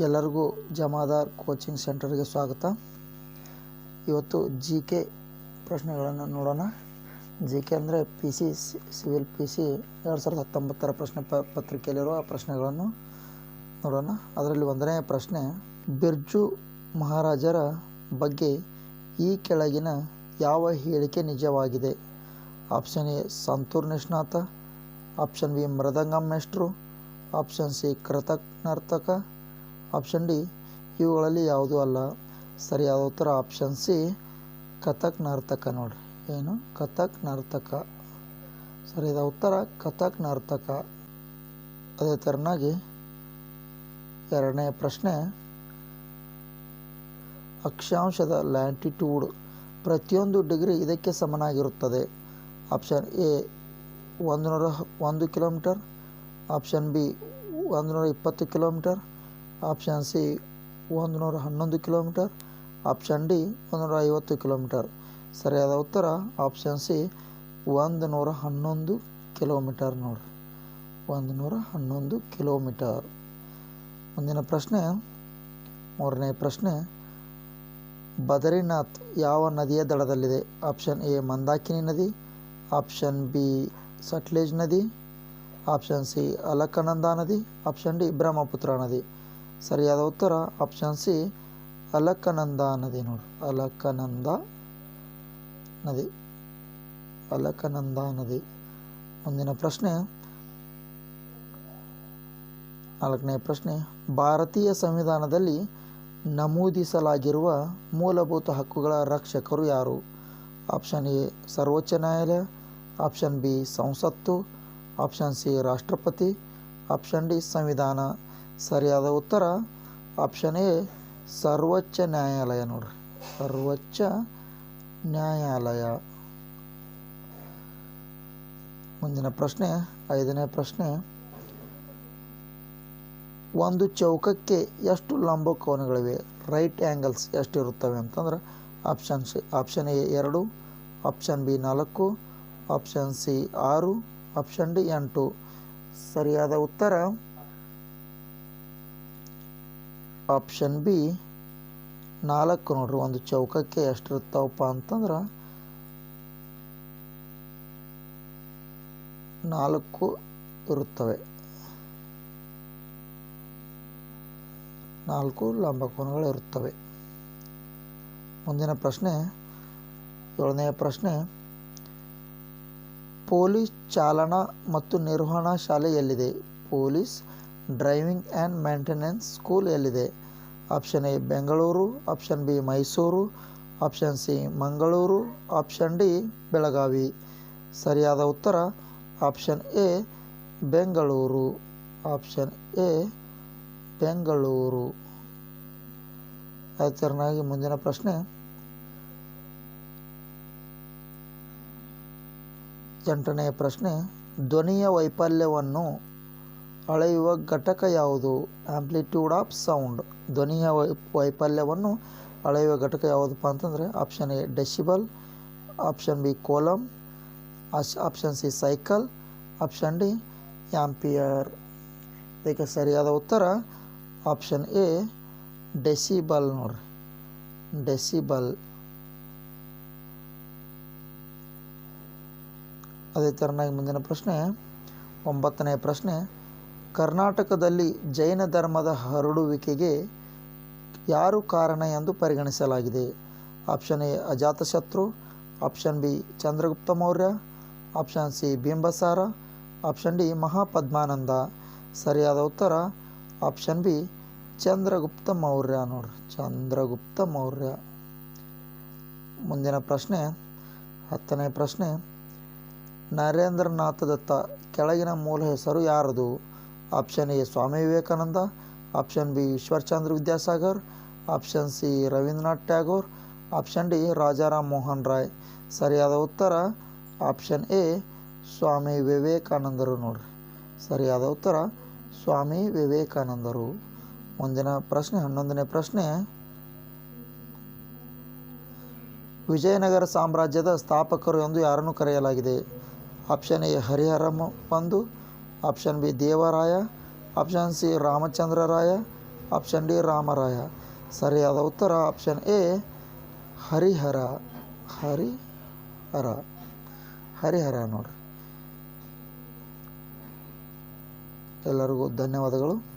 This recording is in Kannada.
ಎಲ್ಲರಿಗೂ ಜಮಾದಾರ್ ಕೋಚಿಂಗ್ ಸೆಂಟರ್ಗೆ ಸ್ವಾಗತ. ಇವತ್ತು ಜಿ ಕೆ ಪ್ರಶ್ನೆಗಳನ್ನು ನೋಡೋಣ. ಜಿ ಕೆ ಅಂದರೆ P C, civil P C, ಎರಡು ಸಾವಿರದ ಹತ್ತೊಂಬತ್ತರ ಪ್ರಶ್ನೆ ಪ, ಪತ್ರಿಕೆಯಲ್ಲಿರುವ ಪ್ರಶ್ನೆಗಳನ್ನು ನೋಡೋಣ. ಅದರಲ್ಲಿ ಒಂದನೇ ಪ್ರಶ್ನೆ, ಬಿರ್ಜು ಮಹಾರಾಜರ ಬಗ್ಗೆ ಈ ಕೆಳಗಿನ ಯಾವ ಹೇಳಿಕೆ ನಿಜವಾಗಿದೆ? ಆಪ್ಷನ್ ಎ, ಸಂತೂರ್ ನಿಷ್ಣಾತ. ಆಪ್ಷನ್ ಬಿ, ಮೃದಂಗಂ ಮೇಷ್ಟ್ರು. ಆಪ್ಷನ್ ಸಿ, ಕೃತಕ್ ನರ್ತಕ. ಆಪ್ಷನ್ ಡಿ ಇವುಗಳಲ್ಲಿ ಯಾವುದೂ ಅಲ್ಲ. ಸರಿಯಾದ ಉತ್ತರ ಆಪ್ಷನ್ ಸಿ ಕಥಕ್ ನರ್ತಕ ನೋಡ್ರಿ. ಏನು? ಕಥಕ್ ನರ್ತಕ. ಸರಿಯಾದ ಉತ್ತರ ಕಥಕ್ ನರ್ತಕ. ಅದೇ ಥರನಾಗಿ ಎರಡನೇ ಪ್ರಶ್ನೆ, ಅಕ್ಷಾಂಶದ ಲ್ಯಾಂಟಿಟ್ಯೂಡ್ ಪ್ರತಿಯೊಂದು ಡಿಗ್ರಿ ಇದಕ್ಕೆ ಸಮನಾಗಿರುತ್ತದೆ. ಆಪ್ಷನ್ ಎ ಒಂದು ನೂರ ಒಂದು ಕಿಲೋಮೀಟರ್. ಆಪ್ಷನ್ ಬಿ ಒಂದು ನೂರ ಇಪ್ಪತ್ತು ಕಿಲೋಮೀಟರ್. ಆಪ್ಷನ್ ಸಿ ಒಂದು ನೂರ ಹನ್ನೊಂದು ಕಿಲೋಮೀಟರ್, ಆಪ್ಷನ್ ಡಿ ಒಂದು ನೂರ ಐವತ್ತು ಕಿಲೋಮೀಟರ್. ಸರಿಯಾದ ಉತ್ತರ, ಆಪ್ಷನ್ ಸಿ ಒಂದು ನೂರ ಹನ್ನೊಂದು ಕಿಲೋಮೀಟರ್ ನೋಡ್ರಿ. ಒಂದು ನೂರ ಹನ್ನೊಂದು ಕಿಲೋಮೀಟರ್. ಮುಂದಿನ ಪ್ರಶ್ನೆ, ಮೂರನೇ ಪ್ರಶ್ನೆ, ಬದರಿನಾಥ್ ಯಾವ ನದಿಯ ದಡದಲ್ಲಿದೆ? ಆಪ್ಷನ್ ಎ ಮಂದಾಕಿನಿ ನದಿ, ಆಪ್ಷನ್ ಬಿ ಸಟ್ಲೇಜ್ ನದಿ, ಆಪ್ಷನ್ ಸಿ ಅಲಕನಂದ ನದಿ, ಆಪ್ಷನ್ ಡಿ ಬ್ರಹ್ಮಪುತ್ರ ನದಿ. ಸರಿಯಾದ ಉತ್ತರ ಆಪ್ಷನ್ ಸಿ ಅಲಕನಂದ ನದಿ ನೋಡಿ. ಅಲಕನಂದ ನದಿ. ಅಲಕನಂದ ನದಿ. ಮುಂದಿನ ಪ್ರಶ್ನೆ. ನಾಲ್ಕನೇ ಪ್ರಶ್ನೆ. ಭಾರತೀಯ ಸಂವಿಧಾನದಲ್ಲಿ ನಮೂದಿಸಲಾಗಿರುವ ಮೂಲಭೂತ ಹಕ್ಕುಗಳ ರಕ್ಷಕರು ಯಾರು? ಆಪ್ಷನ್ ಎ ಸರ್ವೋಚ್ಚ ನ್ಯಾಯಾಲಯ. ಆಪ್ಷನ್ ಬಿ ಸಂಸತ್ತು. ಆಪ್ಷನ್ ಸಿ ರಾಷ್ಟ್ರಪತಿ. ಆಪ್ಷನ್ ಡಿ ಸಂವಿಧಾನ. ಸರಿಯಾದ ಉತ್ತರ? ಆಪ್ಷನ್ ಎ, ಸರ್ವೋಚ್ಚ ನ್ಯಾಯಾಲಯ ನೋಡ್ರಿ. ಸರ್ವೋಚ್ಚ ನ್ಯಾಯಾಲಯ. ಮುಂದಿನ ಪ್ರಶ್ನೆ, ಐದನೇ ಪ್ರಶ್ನೆ. ಒಂದು ಚೌಕಕ್ಕೆ ಎಷ್ಟು ಲಂಬ ಕೋನಗಳಿವೆ? ರೈಟ್ ಆ್ಯಂಗಲ್ಸ್ ಎಷ್ಟು ಇರುತ್ತವೆ ಅಂತಂದ್ರೆ ಆಪ್ಷನ್ ಸಿ, ಆಪ್ಷನ್ ಎ ಎರಡು, ಆಪ್ಷನ್ ಬಿ ನಾಲ್ಕು, ಆಪ್ಷನ್ ಸಿ ಆರು, ಆಪ್ಷನ್ ಡಿ ಎಂಟು. ಸರಿಯಾದ ಉತ್ತರ? ಆಪ್ಷನ್ ಬಿ ನಾಲ್ಕು ನೋಡ್ರಿ, ಒಂದು ಚೌಕಕ್ಕೆ ಎಷ್ಟು ಇರ್ತಾವಪ್ಪ ಅಂತಂದ್ರೆ ನಾಲ್ಕು ಇರುತ್ತವೆ. ನಾಲ್ಕು ಲಂಬಕೋನಗಳು ಇರುತ್ತವೆ. ಮುಂದಿನ ಪ್ರಶ್ನೆ, ಏಳನೆಯ ಪ್ರಶ್ನೆ, ಪೊಲೀಸ್ ಚಾಲನಾ ಮತ್ತು ನಿರ್ವಹಣಾ ಶಾಲೆ ಎಲ್ಲಿದೆ? Police driving and maintenance school ಎಲ್ಲಿದೆ? Option A, Bengaluru, option B, Mysuru, option C, Mangaluru, option D, Belagavi. ಸರಿಯಾದ ಉತ್ತರ, option A, Bengaluru, option A, Bengaluru. ಆಚರಣಾಗಿ ಮುಂದಿನ ಪ್ರಶ್ನೆ. ಎಂಟನೆಯ ಪ್ರಶ್ನೆ, ಧ್ವನಿಯ ವೈಫಲ್ಯವನ್ನು ಅಳೆಯುವ ಘಟಕ ಯಾವುದು? ಆಂಪ್ಲಿಟ್ಯೂಡ್ ಆಫ್ ಸೌಂಡ್ ಧ್ವನಿಯ ವೈಫಲ್ಯವನ್ನು ಅಳೆಯುವ ಘಟಕ ಯಾವುದಪ್ಪ ಅಂತಂದರೆ option A decibel option B coulomb option C cycle option D ampere ಇದಕ್ಕೆ ಸರಿಯಾದ ಉತ್ತರ ಆಪ್ಷನ್ ಎ ಡೆಸಿಬಲ್ ನೋಡ್ರಿ. ಡೆಸಿಬಲ್ ಅದೇ ಥರನಾಗಿ ಮುಂದಿನ ಪ್ರಶ್ನೆ, ಒಂಬತ್ತನೇ ಪ್ರಶ್ನೆ. ಕರ್ನಾಟಕದಲ್ಲಿ ಜೈನ ಧರ್ಮದ ಹರಡುವಿಕೆಗೆ ಯಾರು ಕಾರಣ ಎಂದು ಪರಿಗಣಿಸಲಾಗಿದೆ? Option A, Ajatashatru. Option B, Chandragupta Maurya. Option C Bimbisara option D, Mahapadmananda. ಸರಿಯಾದ ಉತ್ತರ? Option B, Chandragupta Maurya. ನೋಡ್ರಿ ಚಂದ್ರಗುಪ್ತ ಮೌರ್ಯ. ಮುಂದಿನ ಪ್ರಶ್ನೆ, ಹತ್ತನೇ ಪ್ರಶ್ನೆ. ನರೇಂದ್ರನಾಥ ದತ್ತ ಕೆಳಗಿನ ಮೂಲ ಹೆಸರು ಯಾರದು? Option A Swami Vivekananda, option B Ishwarchandra Vidyasagar, option C Rabindranath Tagore, option D Rajaram Mohan Roy. ಸರಿಯಾದ ಉತ್ತರ ಆಪ್ಷನ್ ಎ ಸ್ವಾಮಿ ವಿವೇಕಾನಂದರು ನೋಡ್ರಿ. ಸರಿಯಾದ ಉತ್ತರ ಸ್ವಾಮಿ ವಿವೇಕಾನಂದರು. ಮುಂದಿನ ಪ್ರಶ್ನೆ, ಹನ್ನೊಂದನೇ ಪ್ರಶ್ನೆ. ವಿಜಯನಗರ ಸಾಮ್ರಾಜ್ಯದ ಸ್ಥಾಪಕರು ಎಂದು ಯಾರನ್ನು ಕರೆಯಲಾಗಿದೆ? ಆಪ್ಷನ್ ಎ ಹರಿಹರ ಒಂದು option B Devaraya option C Ramachandraraya option D Ramaraya ಸರಿಯಾದ ಉತ್ತರ ಆಪ್ಷನ್ ಎ ಹರಿಹರ ಹರಿಹರ ಹರಿಹರ ನೋಡ್ರಿ. ಎಲ್ಲರಿಗೂ ಧನ್ಯವಾದಗಳು.